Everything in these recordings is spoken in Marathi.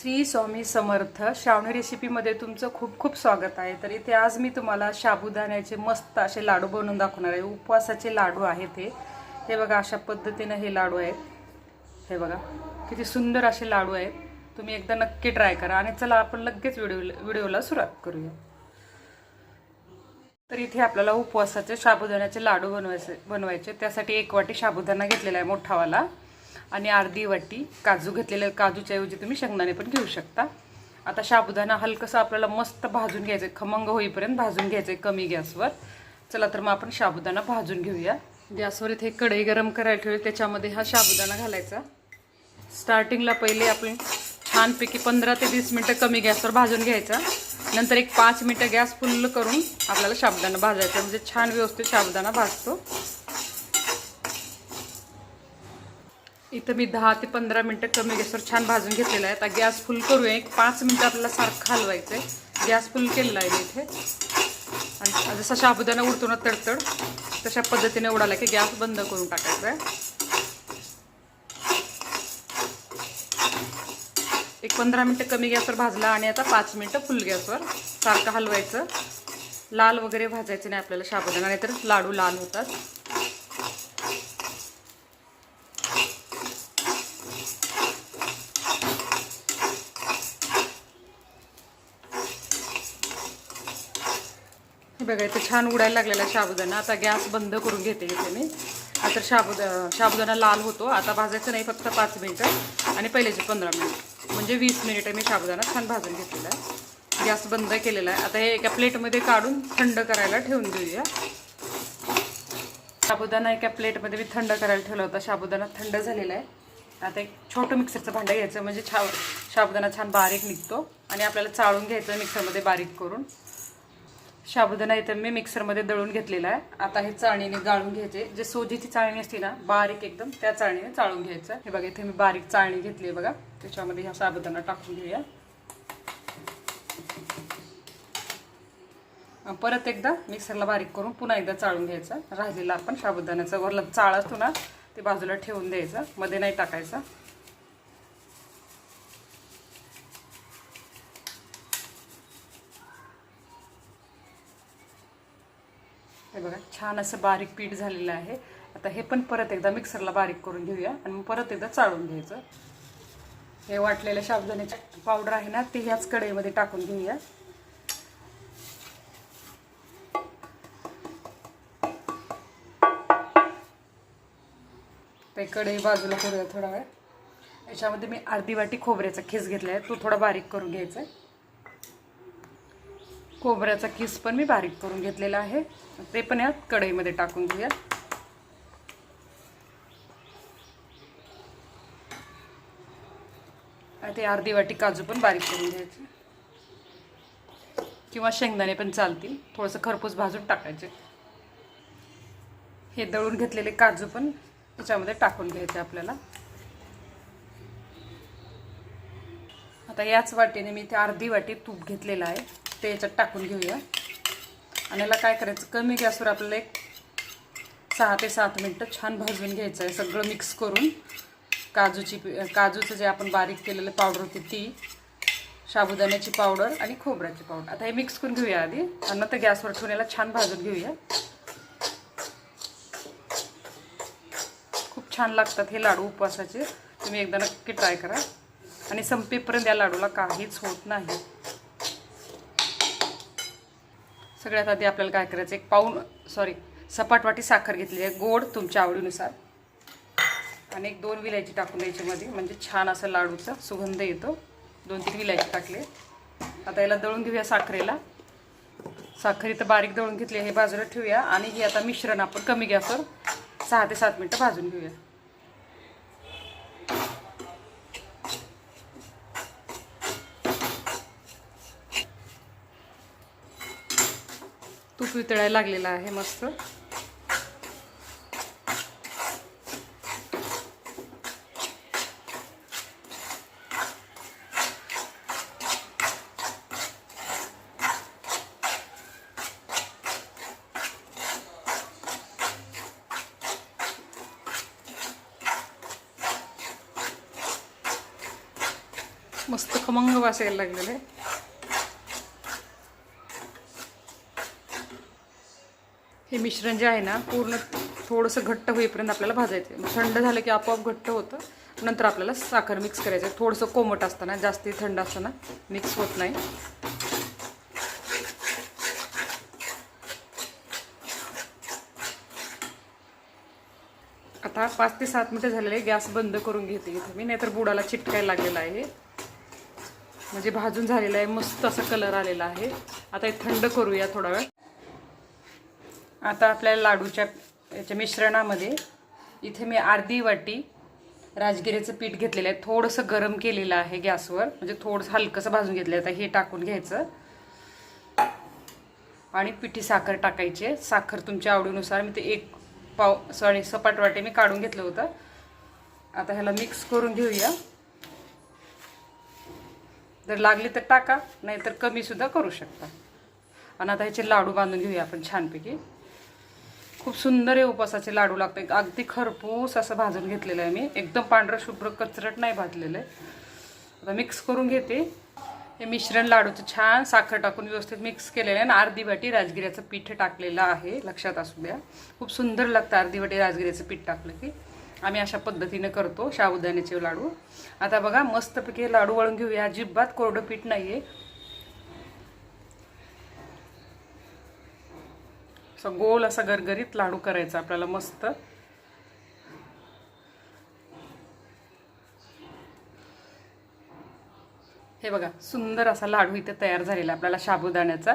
श्री स्वामी समर्थ श्रावणी रेसिपीमध्ये तुमचं खूप खूप स्वागत आहे. तर इथे आज मी तुम्हाला साबुदाण्याचे मस्त असे लाडू बनवून दाखवणार आहे. उपवासाचे लाडू आहेत हे. हे बघा अशा पद्धतीनं हे लाडू आहेत. हे बघा किती सुंदर असे लाडू आहेत. तुम्ही एकदा नक्की ट्राय करा आणि चला आपण लगेच व्हिडिओ व्हिडिओला सुरुवात करूया. तर इथे आपल्याला उपवासाचे साबुदाण्याचे लाडू बनवायचे बनवायचे. त्यासाठी एक वाटी साबुदाणा घेतलेला आहे मोठावाला. आणि अर्धी वाटी काजू घेतलेले काजूच्या ऐवजी तुम्ही शेंगदाणे पण घेऊ शकता. आता साबुदाणा हलकंसं आपल्याला मस्त भाजून घ्यायचं आहे खमंग होईपर्यंत भाजून घ्यायचं आहे कमी गॅसवर. चला तर मग आपण साबुदाणा भाजून घेऊया. गॅसवर इथे कढई गरम करायला ठेवली त्याच्यामध्ये हा साबुदाणा घालायचा. स्टार्टिंगला पहिले आपण छानपैकी पंधरा ते वीस मिनटं कमी गॅसवर भाजून घ्यायचा. नंतर एक पाच मिनटं गॅस फुल्ल करून आपल्याला साबुदाणा भाजायचा म्हणजे छान व्यवस्थित साबुदाणा भाजतो. इथं मी दहा ते पंधरा मिनटं कमी गॅसवर छान भाजून घेतलेला आहे. आता गॅस फुल करूया. एक पाच मिनटं आपल्याला सारखं हलवायचं आहे गॅस फुल केलेला आहे मी इथे. आणि जसा साबुदाणा उडतो ना तडतड तशा पद्धतीने उडाला की गॅस बंद करून टाकायचा आहे. एक पंधरा मिनटं कमी गॅसवर भाजला आणि आता पाच मिनटं फुल गॅसवर सारखं हलवायचं. लाल वगैरे भाजायचं नाही आपल्याला शाबुदाना नाहीतर लाडू लाल होतात. बघा इथं छान उडायला लागलेला आहे आता गॅस बंद करून घेते इथे मी. आता शाबुदा शाबुदाणा लाल होतो. आता भाजायचं नाही फक्त पाच मिनटं आणि पहिल्याचे पंधरा मिनिट. म्हणजे वीस मिनिटं मी शाबुदाणा छान भाजून घेतलेला आहे. गॅस बंद केलेला आहे. आता हे एका प्लेटमध्ये काढून थंड करायला ठेवून देऊया. साबुदाणा एका प्लेटमध्ये मी थंड करायला ठेवला होता. साबुदाणा थंड झालेला आहे. आता एक छोटं मिक्सरचं भांडं घ्यायचं. म्हणजे छा साबुदाणा छान बारीक निघतो आणि आपल्याला चाळून घ्यायचं मिक्सरमध्ये बारीक करून. साबुदाणा इथं मी मिक्सरमध्ये दळून घेतलेला आहे. आता हे चाळणीने गाळून घ्यायचे. जे सोजीची चाळणी असते ना बारीक एकदम त्या चाळणीने चाळून घ्यायचं. हे बघा इथे मी बारीक चाळणी घेतली आहे बघा. त्याच्यामध्ये ह्या साबुदाणा टाकून घेऊया. परत एकदा मिक्सरला बारीक करून पुन्हा एकदा चाळून घ्यायचा. राहिलेला आपण साबुदाण्याचा वरला चाळ असतो ना ते बाजूला ठेवून द्यायचं. मध्ये नाही टाकायचं. हे बघा छान असं बारीक पीठ झालेलं आहे. आता हे पण परत एकदा मिक्सरला बारीक करून घेऊया आणि मग परत एकदा चाळून घ्यायचं. हे वाटलेलं शाबदाण्याचे पावडर आहे ना ते ह्याच कढईमध्ये टाकून घेऊया. ते कढई बाजूला करूया थोडा वेळ. याच्यामध्ये मी अर्धी वाटी खोबऱ्याचा खीस घेतला आहे तो थोडा बारीक करून घ्यायचा आहे खोबऱ्याचा किस पण मी बारीक करून घेतलेला आहे. ते पण यात कढईमध्ये टाकून घेऊया ते अर्धी वाटी काजू पण बारीक करून घ्यायचे. किंवा शेंगदाणे पण चालतील. थोडंसं खरपूस भाजून टाकायचे. हे दळून घेतलेले काजू पण त्याच्यामध्ये टाकून घ्यायचे आपल्याला. आता याच वाटीने मी ते अर्धी वाटी तूप घेतलेलं आहे. ते याच्यात टाकून घेऊया. आणि याला काय करायचं कमी गॅसवर आपल्याला एक सहा ते सात मिनटं छान भाजून घ्यायचं आहे. सगळं मिक्स करून काजूची काजूचं जे आपण बारीक केलेलं पावडर होती ती साबुदाण्याची पावडर आणि खोबऱ्याची पावडर आता हे मिक्स करून घेऊया आधी. आणि नंतर गॅसवर ठेवून याला छान भाजून घेऊया. खूप छान लागतात हे लाडू उपवासाचे. तुम्ही एकदा नक्की ट्राय करा. आणि संपेपर्यंत या लाडूला काहीच होत नाही. सगळ्यात आधी आपल्याला काय करायचं? एक पाऊन सॉरी सपाट वाटी साखर घेतली आहे गोड तुमच्या आवडीनुसार. आणि एक दोन विलायची टाकून द्यायची मध्ये म्हणजे छान असं लाडूचा सुगंध येतो. दोन तीन विलायची टाकले आता याला दळून घेऊया साखरेला. साखर इथं बारीक दळून घेतली हे बाजूला ठेवूया. आणि हे आता मिश्रण आपण कमी गॅसवर सहा ते सात मिनटं भाजून घेऊया. तूप वितळायला लागलेलं आहे मस्त. मस्त खमंग वासायला लागलेलं आहे. हे मिश्रण जे आहे ना पूर्ण थोडंसं घट्ट होईपर्यंत आपल्याला भाजायचं आहे. थंड झालं की आपोआप घट्ट होतं. नंतर आपल्याला साखर मिक्स करायचं आहे. थोडंसं कोमट असताना जास्ती थंड असताना मिक्स होत नाही. आता पाच ते सात मिनटं झालेले गॅस बंद करून घेते इथे मी. नाहीतर बुडाला चिटकायला लागलेला आहे. म्हणजे भाजून झालेला आहे. मस्त असा कलर आलेला आहे. आता हे थंड करूया थोडा वेळ. आता आपल्या लाडूच्या याच्या मिश्रणामध्ये इथे मी अर्धी वाटी राजगिरीचं पीठ घेतलेलं आहे. थोडंसं गरम केलेलं आहे गॅसवर. म्हणजे थोडंसं हलकंसं भाजून घेतलं आहे. आता हे टाकून घ्यायचं. आणि पिठी साखर टाकायची आहे. साखर तुमच्या आवडीनुसार मी ते एक पाव सॉरी सपाट वाटे मी काढून घेतलं होतं. आता ह्याला मिक्स करून घेऊया. जर लागली तर टाका नाहीतर कमीसुद्धा करू शकता. आणि आता ह्याचे लाडू बांधून घेऊया आपण छानपैकी. खूप सुंदर हे उपासाचे लाडू लागते अगदी खरपूस असं भाजून घेतलेलं आहे मी. एकदम पांढरं शुभ्र कचरट नाही भाजलेलं आहे. आता मिक्स करून घेते. हे मिश्रण लाडूचं छान साखर टाकून व्यवस्थित मिक्स केलेलं आहे. आणि अर्धी वाटी राजगिऱ्याचं पीठ टाकलेलं आहे. लक्षात असू द्या. खूप सुंदर लागतं अर्धी वाटी राजगिऱ्याचं पीठ टाकलं की. आम्ही अशा पद्धतीनं करतो. शाबुदाण्याचे लाडू. आता बघा मस्तपैकी लाडू वळून घेऊया. अजिबात कोरडं पीठ नाही आहे असं गोल असा गरगरीत लाडू करायचा आपल्याला मस्त. हे बघा सुंदर असा लाडू इथे तयार झालेला आहे आपल्याला साबुदाण्याचा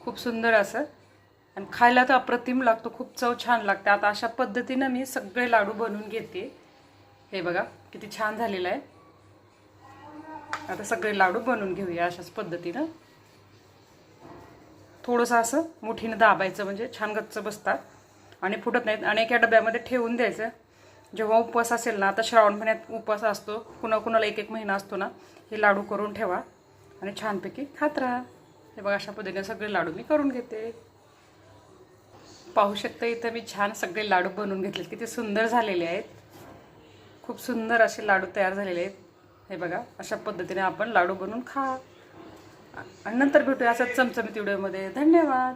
खूप सुंदर असं. आणि खायला तर अप्रतिम लागतो खूप चव छान लागते. आता अशा पद्धतीनं मी सगळे लाडू बनवून घेते. हे बघा किती छान झालेलं आहे. आता सगळे लाडू बनवून घेऊया अशाच पद्धतीनं. थोडंसं असं मुठीनं दाबायचं म्हणजे छान गच्च बसतात. आणि फुटत नाहीत. आणि एका डब्यामध्ये ठेवून द्यायचं. जेव्हा उपवास असेल ना आता श्रावण महिन्यात उपवास असतो. कुणा कुणाला एक एक महिना असतो ना हे लाडू करून ठेवा. आणि छानपैकी खात राहा. हे बघा अशा पद्धतीने सगळे लाडू मी करून घेते. पाहू शकता इथं मी छान सगळे लाडू बनवून घेतले किती सुंदर झालेले आहेत. खूप सुंदर असे लाडू तयार झालेले आहेत. हे बघा अशा पद्धतीने आपण लाडू बनवून खा. नंतर भेटूया असं चमचमीत व्हिडिओमध्ये. धन्यवाद.